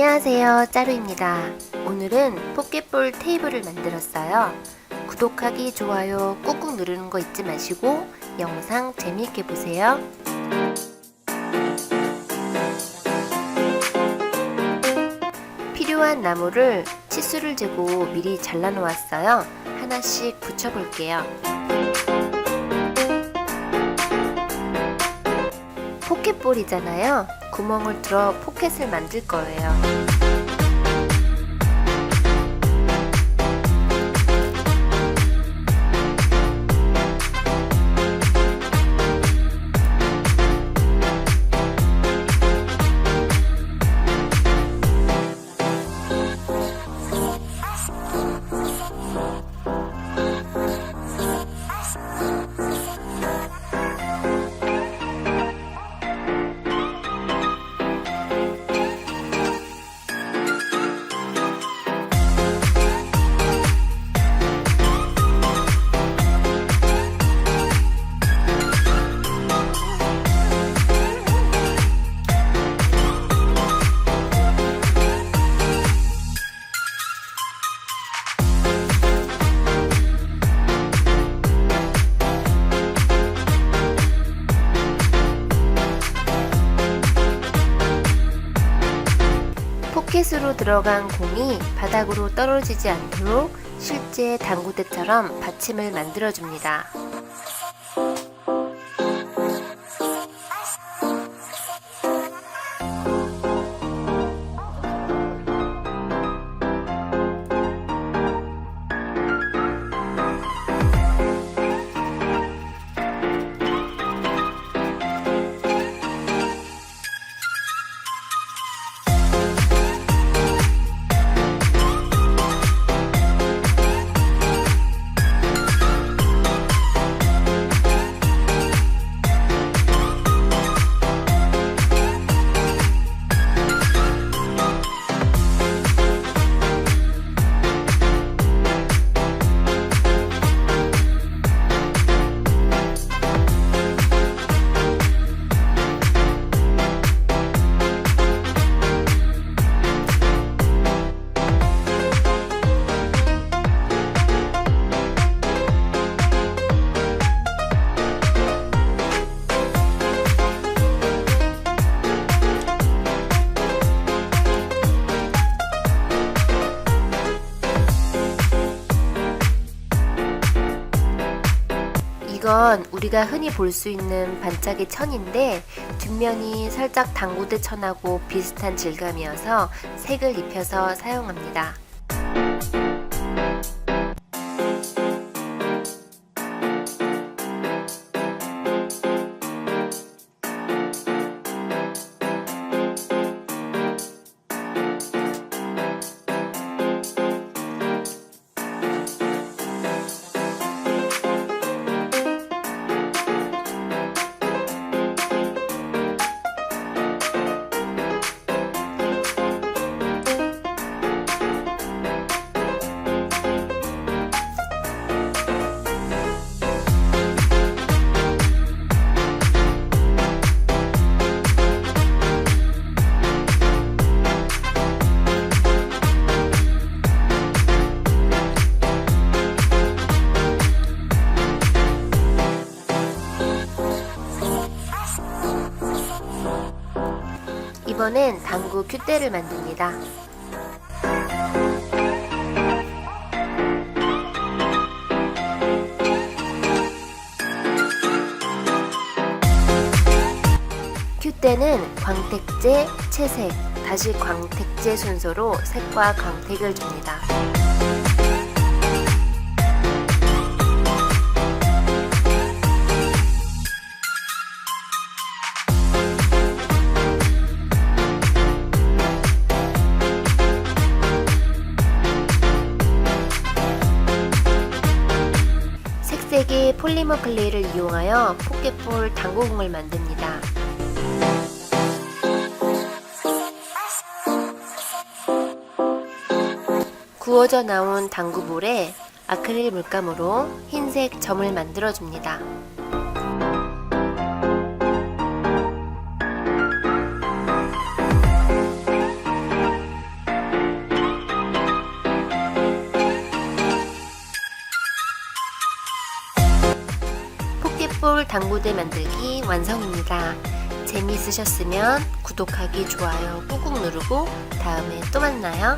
안녕하세요. 짜루입니다. 오늘은 포켓볼 테이블을 만들었어요. 구독하기 좋아요 꾹꾹 누르는 거 잊지 마시고 영상 재미있게 보세요. 필요한 나무를 치수를 재고 미리 잘라 놓았어요. 하나씩 붙여 볼게요 포켓볼이잖아요. 구멍을 뚫어 포켓을 만들 거예요. 포켓으로 들어간 공이 바닥으로 떨어지지 않도록 실제 당구대처럼 받침을 만들어줍니다. 이건 우리가 흔히 볼 수 있는 반짝이 천인데 뒷면이 살짝 당구대 천하고 비슷한 질감이어서 색을 입혀서 사용합니다. 이번엔 당구 큐대를 만듭니다. 큐대는 광택제, 채색, 다시 광택제 순서로 색과 광택을 줍니다. 색색의 폴리머 클레이를 이용하여 포켓볼 당구공을 만듭니다. 구워져 나온 당구볼에 아크릴 물감으로 흰색 점을 만들어줍니다. 당구대 만들기 완성입니다. 재미있으셨으면 구독하기, 좋아요 꾹꾹 누르고 다음에 또 만나요.